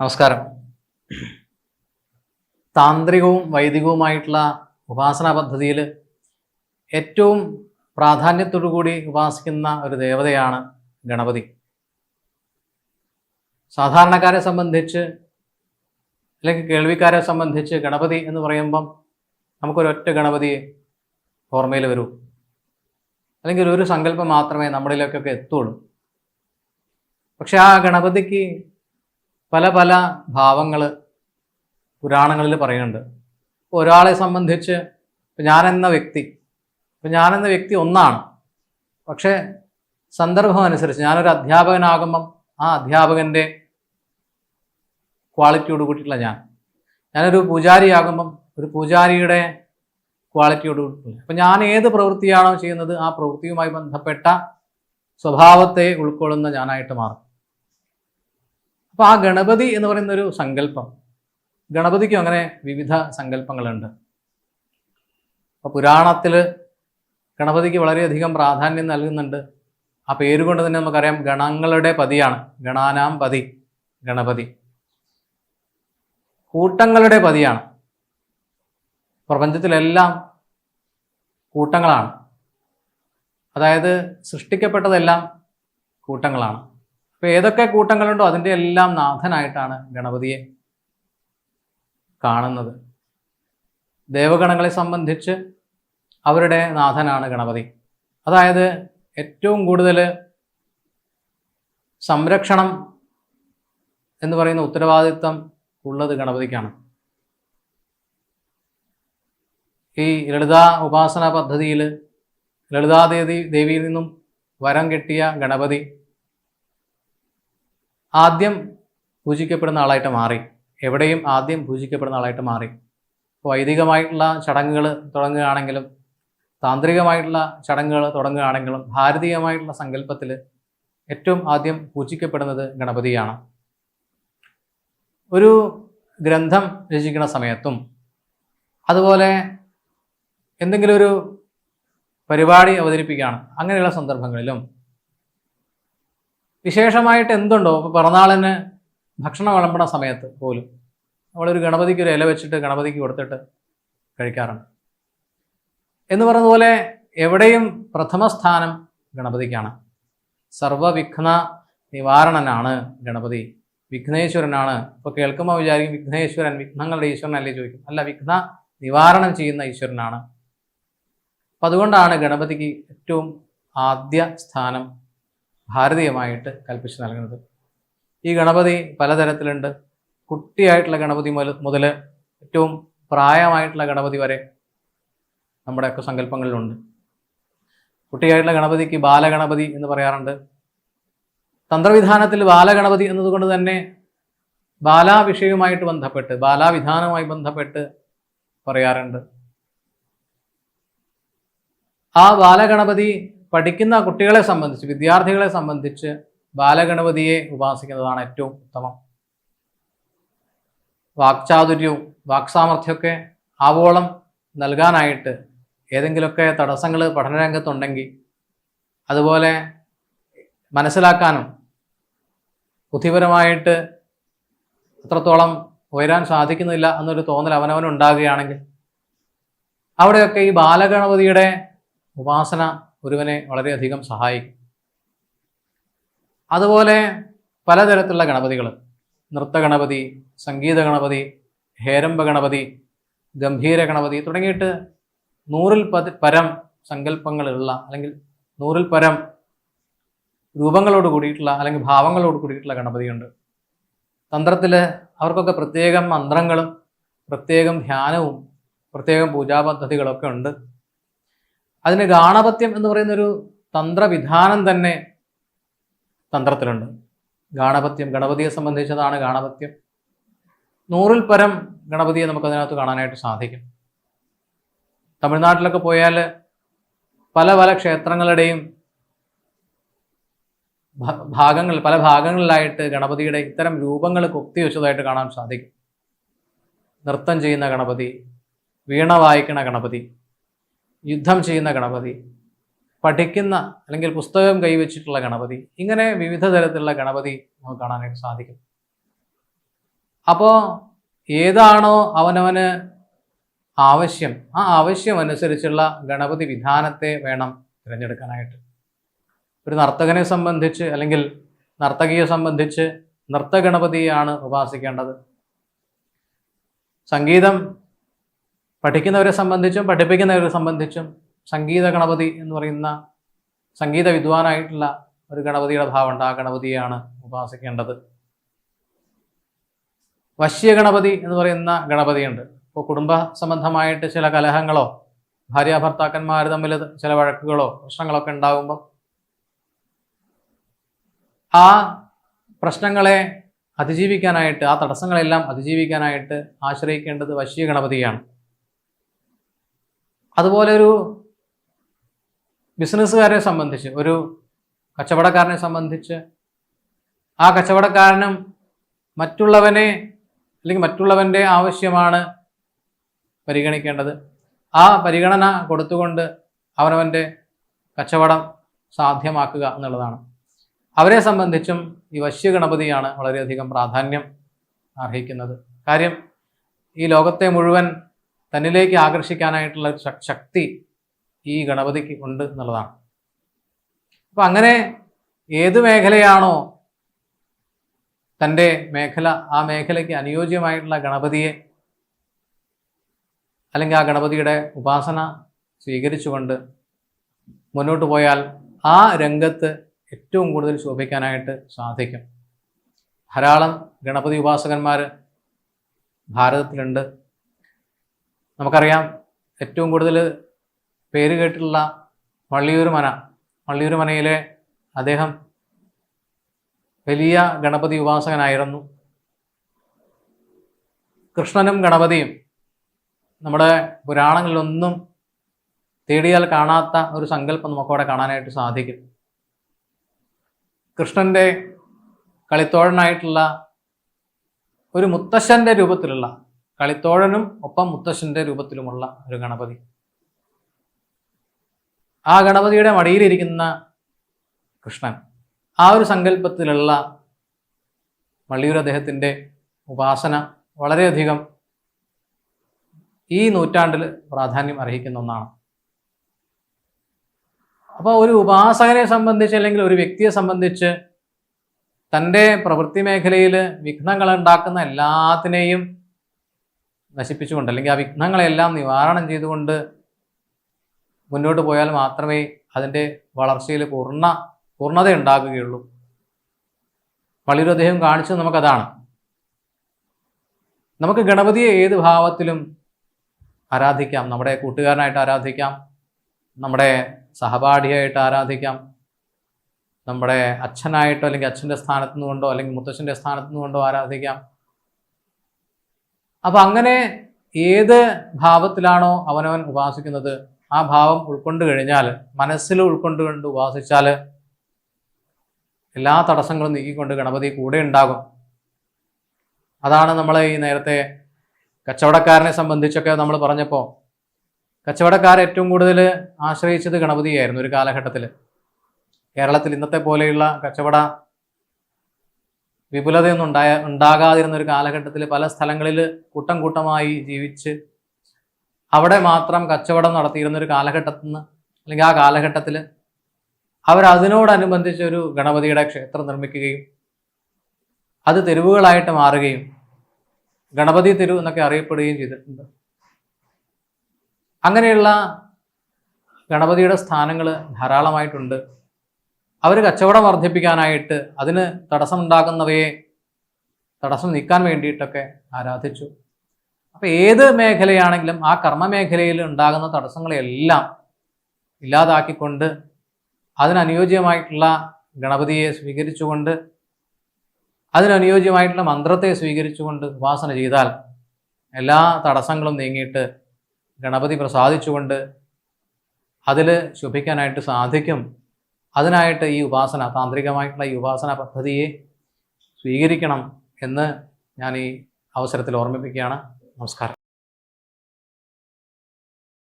നമസ്കാരം. താന്ത്രികവും വൈദികവുമായിട്ടുള്ള ഉപാസനാ പദ്ധതിയിൽ ഏറ്റവും കൂടി ഉപാസിക്കുന്ന ഒരു ദേവതയാണ് ഗണപതി. സാധാരണക്കാരെ സംബന്ധിച്ച് അല്ലെങ്കിൽ കേൾവിക്കാരെ സംബന്ധിച്ച് ഗണപതി എന്ന് പറയുമ്പം നമുക്കൊരൊറ്റ ഗണപതി ഓർമ്മയിൽ വരൂ. അല്ലെങ്കിൽ ഒരു സങ്കല്പം മാത്രമേ നമ്മളിലേക്കൊക്കെ എത്തുള്ളൂ. പക്ഷെ ആ ഗണപതിക്ക് പല പല ഭാവങ്ങൾ പുരാണങ്ങളിൽ പറയുന്നുണ്ട്. ഒരാളെ സംബന്ധിച്ച് ഇപ്പം ഞാനെന്ന വ്യക്തി ഇപ്പം ഞാനെന്ന വ്യക്തി ഒന്നാണ്. പക്ഷേ സന്ദർഭം അനുസരിച്ച് ഞാനൊരു അധ്യാപകനാകുമ്പം ആ അധ്യാപകന്റെ ക്വാളിറ്റിയോട് കൂട്ടിയിട്ടുള്ള ഞാൻ. ഞാനൊരു പൂജാരിയാകുമ്പം ഒരു പൂജാരിയുടെ ക്വാളിറ്റിയോട് കൂട്ടിയിട്ടില്ല അപ്പം ഞാൻ ഏത് പ്രവൃത്തിയാണോ ചെയ്യുന്നത് ആ പ്രവൃത്തിയുമായി ബന്ധപ്പെട്ട സ്വഭാവത്തെ ഉൾക്കൊള്ളുന്ന ഞാനായിട്ട് മാറും. അപ്പോൾ ആ ഗണപതി എന്ന് പറയുന്ന ഒരു സങ്കല്പം. ഗണപതിക്കും അങ്ങനെ വിവിധ സങ്കല്പങ്ങളുണ്ട്. അപ്പോൾ പുരാണത്തിൽ ഗണപതിക്ക് വളരെയധികം പ്രാധാന്യം നൽകുന്നുണ്ട്. ആ പേര് കൊണ്ട് തന്നെ നമുക്കറിയാം ഗണങ്ങളുടെ പതിയാണ്. ഗണാനാം പതി ഗണപതി. കൂട്ടങ്ങളുടെ പതിയാണ്. പ്രപഞ്ചത്തിലെല്ലാം കൂട്ടങ്ങളാണ്. അതായത് സൃഷ്ടിക്കപ്പെട്ടതെല്ലാം കൂട്ടങ്ങളാണ്. അപ്പോൾ ഏതൊക്കെ കൂട്ടങ്ങളുണ്ടോ അതിന്റെ എല്ലാം നാഥനായിട്ടാണ് ഗണപതിയെ കാണുന്നത്. ദേവഗണങ്ങളെ സംബന്ധിച്ച് അവരുടെ നാഥനാണ് ഗണപതി. അതായത് ഏറ്റവും കൂടുതൽ സംരക്ഷണം എന്ന് പറയുന്ന ഉത്തരവാദിത്വം ഉള്ളത് ഗണപതിക്കാണ്. ഈ ലളിതാ ഉപാസന പദ്ധതിയിൽ ലളിതാദേവി ദേവിയിൽ നിന്നും വരം കിട്ടിയ ഗണപതി ആദ്യം പൂജിക്കപ്പെടുന്ന ആളായിട്ട് മാറി. എവിടെയും ആദ്യം പൂജിക്കപ്പെടുന്ന ആളായിട്ട് മാറി. വൈദികമായിട്ടുള്ള ചടങ്ങുകൾ തുടങ്ങുകയാണെങ്കിലും താന്ത്രികമായിട്ടുള്ള ചടങ്ങുകൾ തുടങ്ങുകയാണെങ്കിലും ഭാരതീയമായിട്ടുള്ള സങ്കല്പത്തിൽ ഏറ്റവും ആദ്യം പൂജിക്കപ്പെടുന്നത് ഗണപതിയാണ്. ഒരു ഗ്രന്ഥം രചിക്കുന്ന സമയത്തും അതുപോലെ എന്തെങ്കിലും ഒരു പരിപാടി അവതരിപ്പിക്കുകയാണ്. അങ്ങനെയുള്ള സന്ദർഭങ്ങളിലും വിശേഷമായിട്ട് എന്തുണ്ടോ? ഇപ്പോൾ പിറന്നാളിന് ഭക്ഷണം വിളമ്പണ സമയത്ത് പോലും. നമ്മളൊരു ഗണപതിക്ക് ഒരു ഇല വെച്ചിട്ട് ഗണപതിക്ക് കൊടുത്തിട്ട് കഴിക്കാറുണ്ട്. എന്ന് പറഞ്ഞതുപോലെ എവിടെയും പ്രഥമ സ്ഥാനം ഗണപതിക്കാണ്. സർവവിഘ്ന നിവാരണനാണ് ഗണപതി. വിഘ്നേശ്വരനാണ്. ഇപ്പോൾ കേൾക്കുമ്പോൾ വിചാരിക്കും വിഘ്നേശ്വരൻ വിഘ്നങ്ങളുടെ ഈശ്വരനല്ലേ ചോദിക്കും. അല്ല വിഘ്ന നിവാരണം ചെയ്യുന്ന ഈശ്വരനാണ്. അപ്പം അതുകൊണ്ടാണ് ഗണപതിക്ക് ഏറ്റവും ആദ്യ സ്ഥാനം ഭാരതീയമായിട്ട് കൽപ്പിച്ച് നൽകുന്നത്. ഈ ഗണപതി പലതരത്തിലുണ്ട്. കുട്ടിയായിട്ടുള്ള ഗണപതി മുതൽ മുതൽ ഏറ്റവും പ്രായമായിട്ടുള്ള ഗണപതി വരെ നമ്മുടെയൊക്കെ സങ്കല്പങ്ങളിലുണ്ട്. കുട്ടിയായിട്ടുള്ള ഗണപതിക്ക് ബാലഗണപതി എന്ന് പറയാറുണ്ട്. തന്ത്രവിധാനത്തിൽ ബാലഗണപതി എന്നതുകൊണ്ട് തന്നെ ബാലാവിഷയവുമായിട്ട് ബന്ധപ്പെട്ട് ബാലാവിധാനവുമായി ബന്ധപ്പെട്ട് പറയാറുണ്ട്. ആ ബാലഗണപതി പഠിക്കുന്ന കുട്ടികളെ സംബന്ധിച്ച് വിദ്യാർത്ഥികളെ സംബന്ധിച്ച് ബാലഗണപതിയെ ഉപാസിക്കുന്നതാണ് ഏറ്റവും ഉത്തമം. വാക്ചാതുര്യവും വാക്സാമർഥ്യമൊക്കെ ആവോളം നൽകാനായിട്ട് ഏതെങ്കിലുമൊക്കെ തടസ്സങ്ങൾ പഠനരംഗത്തുണ്ടെങ്കിൽ അതുപോലെ മനസ്സിലാക്കാനും ബുദ്ധിപരമായിട്ട് അത്രത്തോളം ഉയരാൻ സാധിക്കുന്നില്ല എന്നൊരു തോന്നൽ അവനവനുണ്ടാകുകയാണെങ്കിൽ അവിടെയൊക്കെ ഈ ബാലഗണപതിയുടെ ഉപാസന ഒരുവനെ വളരെയധികം സഹായിക്കും. അതുപോലെ പലതരത്തിലുള്ള ഗണപതികൾ. നൃത്ത ഗണപതി സംഗീത ഗണപതി ഹേരംബ ഗണപതി ഗംഭീര ഗണപതി തുടങ്ങിയിട്ട് നൂറിൽ പതി പരം സങ്കല്പങ്ങളുള്ള അല്ലെങ്കിൽ നൂറിൽ പരം രൂപങ്ങളോട് കൂടിയിട്ടുള്ള അല്ലെങ്കിൽ ഭാവങ്ങളോട് കൂടിയിട്ടുള്ള ഗണപതിയുണ്ട്. തന്ത്രത്തിൽ അവർക്കൊക്കെ പ്രത്യേകം മന്ത്രങ്ങളും പ്രത്യേകം ധ്യാനവും പ്രത്യേകം പൂജാപദ്ധതികളൊക്കെ ഉണ്ട്. അതിന് ഗാണപത്യം എന്ന് പറയുന്ന ഒരു തന്ത്രവിധാനം തന്നെ തന്ത്രത്തിലുണ്ട്. ഗാണപത്യം ഗണപതിയെ സംബന്ധിച്ചതാണ് ഗാണപത്യം. നൂറിൽ പരം ഗണപതിയെ നമുക്ക് അതിനകത്ത് കാണാനായിട്ട് സാധിക്കും. തമിഴ്നാട്ടിലൊക്കെ പോയാൽ പല പല ക്ഷേത്രങ്ങളുടെയും ഭാഗങ്ങൾ പല ഭാഗങ്ങളിലായിട്ട് ഗണപതിയുടെ ഇത്തരം രൂപങ്ങൾ കൊത്തി വെച്ചതായിട്ട് കാണാൻ സാധിക്കും. നൃത്തം ചെയ്യുന്ന ഗണപതി വീണ വായിക്കുന്ന ഗണപതി യുദ്ധം ചെയ്യുന്ന ഗണപതി പഠിക്കുന്ന അല്ലെങ്കിൽ പുസ്തകം കൈവച്ചിട്ടുള്ള ഗണപതി ഇങ്ങനെ വിവിധ തരത്തിലുള്ള ഗണപതി നമുക്ക് കാണാനായിട്ട് സാധിക്കും. അപ്പോൾ ഏതാണോ അവനവന് ആവശ്യം ആ ആവശ്യം അനുസരിച്ചുള്ള ഗണപതി വിധാനത്തെ വേണം തിരഞ്ഞെടുക്കാനായിട്ട്. ഒരു നർത്തകനെ സംബന്ധിച്ച് അല്ലെങ്കിൽ നർത്തകിയെ സംബന്ധിച്ച് നൃത്തഗണപതിയാണ് ഉപാസിക്കേണ്ടത്. സംഗീതം പഠിക്കുന്നവരെ സംബന്ധിച്ചും പഠിപ്പിക്കുന്നവരെ സംബന്ധിച്ചും സംഗീത ഗണപതി എന്ന് പറയുന്ന സംഗീത വിദ്വാനായിട്ടുള്ള ഒരു ഗണപതിയുടെ ഭാവമുണ്ട്. ആ ഗണപതിയാണ് ഉപാസിക്കേണ്ടത്. വശ്യ ഗണപതി എന്ന് പറയുന്ന ഗണപതിയുണ്ട്. ഇപ്പോൾ കുടുംബ സംബന്ധമായിട്ട് ചില കലഹങ്ങളോ ഭാര്യ ഭർത്താക്കന്മാർ തമ്മിൽ ചില വഴക്കുകളോ പ്രശ്നങ്ങളൊക്കെ ഉണ്ടാകുമ്പോൾ ആ പ്രശ്നങ്ങളെ അതിജീവിക്കാനായിട്ട് ആ തടസ്സങ്ങളെല്ലാം അതിജീവിക്കാനായിട്ട് ആശ്രയിക്കേണ്ടത് വശ്യ ഗണപതിയാണ്. അതുപോലെ ഒരു ബിസിനസ്സുകാരെ സംബന്ധിച്ച് ഒരു കച്ചവടക്കാരനെ സംബന്ധിച്ച് ആ കച്ചവടക്കാരനും മറ്റുള്ളവനെ അല്ലെങ്കിൽ മറ്റുള്ളവന്റെ ആവശ്യമാണ് പരിഗണിക്കേണ്ടത്. ആ പരിഗണന കൊടുത്തുകൊണ്ട് അവനവന്റെ കച്ചവടം സാധ്യമാക്കുക എന്നുള്ളതാണ്. അവരെ സംബന്ധിച്ചും ഈ വശ്യഗണപതിയാണ് വളരെയധികം പ്രാധാന്യം അർഹിക്കുന്നത്. കാര്യം ഈ ലോകത്തെ മുഴുവൻ തന്നിലേക്ക് ആകർഷിക്കാനായിട്ടുള്ള ശക്തി ഈ ഗണപതിക്ക് ഉണ്ട് എന്നുള്ളതാണ്. അപ്പം അങ്ങനെ ഏത് മേഖലയാണോ തന്റെ മേഖല ആ മേഖലയ്ക്ക് അനുയോജ്യമായിട്ടുള്ള ഗണപതിയെ അല്ലെങ്കിൽ ആ ഗണപതിയുടെ ഉപാസന സ്വീകരിച്ചുകൊണ്ട് മുന്നോട്ട് പോയാൽ ആ രംഗത്ത് ഏറ്റവും കൂടുതൽ ശോഭിക്കാനായിട്ട് സാധിക്കും. ധാരാളം ഗണപതി ഉപാസകന്മാർ ഭാരതത്തിലുണ്ട്. നമുക്കറിയാം ഏറ്റവും കൂടുതൽ പേര് കേട്ടിട്ടുള്ള വള്ളിയൂർ മന വള്ളിയൂർ മനയിലെ അദ്ദേഹം വലിയ ഗണപതി ഉപാസകനായിരുന്നു. കൃഷ്ണനും ഗണപതിയും നമ്മുടെ പുരാണങ്ങളിലൊന്നും തേടിയാൽ കാണാത്ത ഒരു സങ്കല്പം നമുക്കവിടെ കാണാനായിട്ട് സാധിക്കും. കൃഷ്ണന്റെ കളിത്തോഴനായിട്ടുള്ള ഒരു മുത്തശ്ശന്റെ രൂപത്തിലുള്ള കളിത്തോഴനും ഒപ്പം മുത്തശ്ശന്റെ രൂപത്തിലുമുള്ള ഒരു ഗണപതി. ആ ഗണപതിയുടെ മടിയിലിരിക്കുന്ന കൃഷ്ണൻ ആ ഒരു സങ്കല്പത്തിലുള്ള വള്ളിയൂർ അദ്ദേഹത്തിന്റെ ഉപാസന വളരെയധികം ഈ നൂറ്റാണ്ടിൽ പ്രാധാന്യം അർഹിക്കുന്ന ഒന്നാണ്. അപ്പോൾ ഒരു ഉപാസകനെ സംബന്ധിച്ച് അല്ലെങ്കിൽ ഒരു വ്യക്തിയെ സംബന്ധിച്ച് തന്റെ പ്രവൃത്തി മേഖലയിൽ വിഘ്നങ്ങൾ ഉണ്ടാക്കുന്ന എല്ലാത്തിനെയും നശിപ്പിച്ചുകൊണ്ട് അല്ലെങ്കിൽ ആ വിഘ്നങ്ങളെല്ലാം നിവാരണം ചെയ്തുകൊണ്ട് മുന്നോട്ട് പോയാൽ മാത്രമേ അതിന്റെ വളർച്ചയിൽ പൂർണ പൂർണത ഉണ്ടാകുകയുള്ളൂ. വളരെ അദ്ദേഹം കാണിച്ചത് നമുക്കതാണ്. നമുക്ക് ഗണപതിയെ ഏത് ഭാവത്തിലും ആരാധിക്കാം? നമ്മുടെ കൂട്ടുകാരനായിട്ട് ആരാധിക്കാം? നമ്മുടെ സഹപാഠിയായിട്ട് ആരാധിക്കാം? നമ്മുടെ അച്ഛനായിട്ടോ അല്ലെങ്കിൽ അച്ഛന്റെ സ്ഥാനത്തു നിന്നുകൊണ്ടോ അല്ലെങ്കിൽ മുത്തച്ഛന്റെ സ്ഥാനത്തു നിന്നുകൊണ്ടോ ആരാധിക്കാം? അപ്പം അങ്ങനെ ഏത് ഭാവത്തിലാണോ അവനവൻ ഉപാസിക്കുന്നത് ആ ഭാവം ഉൾക്കൊണ്ട് കഴിഞ്ഞാൽ മനസ്സിൽ ഉൾക്കൊണ്ട് കൊണ്ട് ഉപാസിച്ചാൽ എല്ലാ തടസ്സങ്ങളും നീക്കിക്കൊണ്ട് ഗണപതി കൂടെ ഉണ്ടാകും. അതാണ് നമ്മൾ ഈ നേരത്തെ കച്ചവടക്കാരനെ സംബന്ധിച്ചൊക്കെ നമ്മൾ പറഞ്ഞപ്പോൾ കച്ചവടക്കാർ ഏറ്റവും കൂടുതൽ ആശ്രയിച്ചത് ഗണപതിയായിരുന്നു ഒരു കാലഘട്ടത്തിൽ കേരളത്തിൽ ഇന്നത്തെ പോലെയുള്ള കച്ചവട വിപുലതയൊന്നും ഉണ്ടായ ഉണ്ടാകാതിരുന്ന ഒരു കാലഘട്ടത്തിൽ പല സ്ഥലങ്ങളിൽ കൂട്ടം കൂട്ടമായി ജീവിച്ച് അവിടെ മാത്രം കച്ചവടം നടത്തിയിരുന്ന ഒരു കാലഘട്ടത്തിൽ നിന്ന് അല്ലെങ്കിൽ ആ കാലഘട്ടത്തിൽ അവരതിനോടനുബന്ധിച്ച് ഒരു ഗണപതിയുടെ ക്ഷേത്രം നിർമ്മിക്കുകയും അത് തെരുവുകളായിട്ട് മാറുകയും ഗണപതി തെരുവ് എന്നൊക്കെ അറിയപ്പെടുകയും ചെയ്തിട്ടുണ്ട്. അങ്ങനെയുള്ള ഗണപതിയുടെ സ്ഥാനങ്ങൾ ധാരാളമായിട്ടുണ്ട്. അവർ കച്ചവടം വർദ്ധിപ്പിക്കാനായിട്ട് അതിന് തടസ്സമുണ്ടാക്കുന്നവയെ തടസ്സം നീക്കാൻ വേണ്ടിയിട്ടൊക്കെ ആരാധിച്ചു. അപ്പോൾ ഏത് മേഖലയാണെങ്കിലും ആ കർമ്മ മേഖലയിൽ ഉണ്ടാകുന്ന തടസ്സങ്ങളെല്ലാം ഇല്ലാതാക്കിക്കൊണ്ട് അതിനനുയോജ്യമായിട്ടുള്ള ഗണപതിയെ സ്വീകരിച്ചുകൊണ്ട് അതിനനുയോജ്യമായിട്ടുള്ള മന്ത്രത്തെ സ്വീകരിച്ചുകൊണ്ട് ഉപാസന ചെയ്താൽ എല്ലാ തടസ്സങ്ങളും നീങ്ങിയിട്ട് ഗണപതി പ്രസാദിച്ചുകൊണ്ട് അതിൽ ശുഭിക്കാനായിട്ട് സാധിക്കും. അതിനായിട്ട് ഈ ഉപാസന താന്ത്രികമായിട്ടുള്ള ഈ ഉപാസന പദ്ധതിയെ സ്വീകരിക്കണം എന്ന് ഞാൻ ഈ അവസരത്തിൽ ഓർമ്മിപ്പിക്കുകയാണ്. നമസ്കാരം.